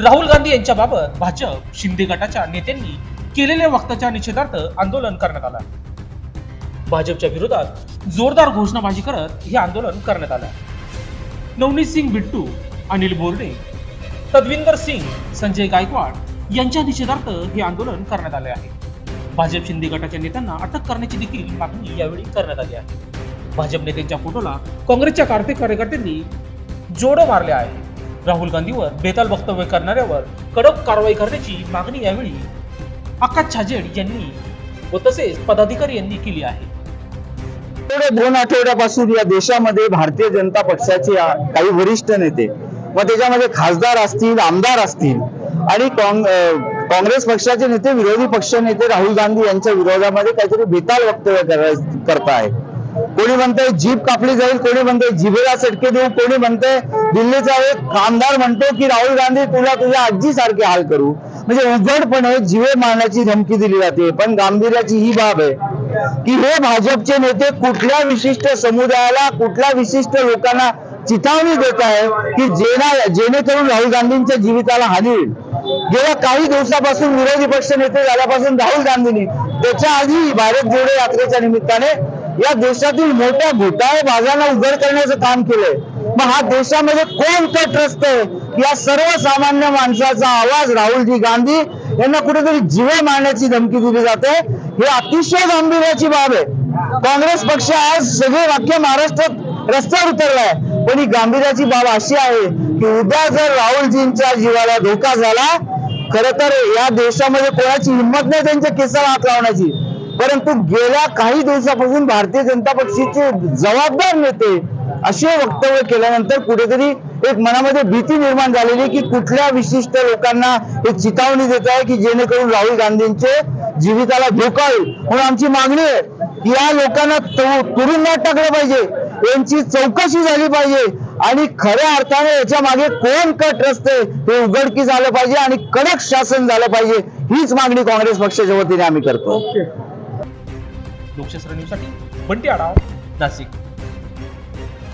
राहुल गांधी यांच्याबाबत भाजप शिंदे गटाच्या नेत्यांनी केलेल्या वक्ताच्या निषेधार्थ आंदोलन करण्यात आलं. भाजपच्या विरोधात जोरदार घोषणाबाजी करत हे आंदोलन करण्यात आलं. नवनीत सिंग बिट्टू अनिल बोर्डे तद्विंदर सिंग संजय गायकवाड यांच्या निषेधार्थ हे आंदोलन करण्यात आले आहे. भाजप शिंदे गटाच्या नेत्यांना अटक करण्याची देखील मागणी यावेळी करण्यात आली आहे. भाजप नेत्यांच्या फोटोला काँग्रेसच्या कार्तिक कार्यकर्त्यांनी जोडं मारले आहे. राहुल गांधीवर बेताल वक्तव्य करणाऱ्यावर कडक कारवाई करण्याची मागणी यावेळी आकाश छाजेड यांनी व तसेच पदाधिकारी यांनी केली आहे. दोन आठवड्यापासून या देशामध्ये भारतीय जनता पक्षाचे काही वरिष्ठ नेते व त्याच्यामध्ये खासदार असतील आमदार असतील आणि काँग- काँग्रेस पक्षाचे नेते विरोधी पक्ष नेते राहुल गांधी यांच्या विरोधामध्ये काहीतरी बेताल वक्तव्य करता करताय कोणी म्हणतंय जीभ कापली जाईल कोणी म्हणतंय जिभेला चटके देऊ कोणी म्हणतंय दिल्लीचा एक आमदार म्हणतो की राहुल गांधी तुला तुझ्या आजी सारखे हाल करू. म्हणजे उघडपणे जिवे मारण्याची धमकी दिली जाते. पण गांभीर्याची ही बाब आहे की हे भाजपचे नेते कुठल्या विशिष्ट समुदायाला कुठल्या विशिष्ट लोकांना चिथावणी देत आहे की जेना जेणेकरून राहुल गांधींच्या जीविताला हानी होईल? गेल्या काही दिवसापासून विरोधी पक्ष नेते झाल्यापासून राहुल गांधींनी त्याच्या आधी भारत जोडो यात्रेच्या निमित्ताने या देशातील मोठ्या घोटाळेबाजांना उघड करण्याचं काम केलंय. मग हा देशामध्ये कोण कट आहे? या सर्वसामान्य माणसाचा आवाज राहुलजी गांधी यांना कुठेतरी जीवे मारण्याची धमकी दिली जाते. हे अतिशय गांभीर्याची बाब आहे. काँग्रेस पक्ष आज सगळे वाक्य महाराष्ट्रात रस्त्यावर उतरलाय. पण ही गांभीर्याची बाब अशी आहे की उद्या जर राहुलजींच्या जीवाला धोका झाला खर तर या देशामध्ये कोणाची हिंमत नाही त्यांच्या केसाला हात लावण्याची. परंतु गेल्या काही दिवसापासून भारतीय जनता पक्षाचे जबाबदार नेते असे वक्तव्य केल्यानंतर कुठेतरी एक मनामध्ये भीती निर्माण झालेली की कुठल्या विशिष्ट लोकांना हे चितावणी देत आहे की जेणेकरून राहुल गांधींचे जीविताला धोका येईल म्हणून आमची मागणी आहे की या लोकांना तुरुंगात टाकलं पाहिजे. यांची चौकशी झाली पाहिजे. आणि खऱ्या अर्थाने याच्या मागे कोण कट रस्ते हे उघडकी झालं पाहिजे आणि कडक शासन झालं पाहिजे. हीच मागणी काँग्रेस पक्षाच्या वतीने आम्ही करतो. लोकशास्त्र न्यूजसाठी बंटी आढाव नाशिक.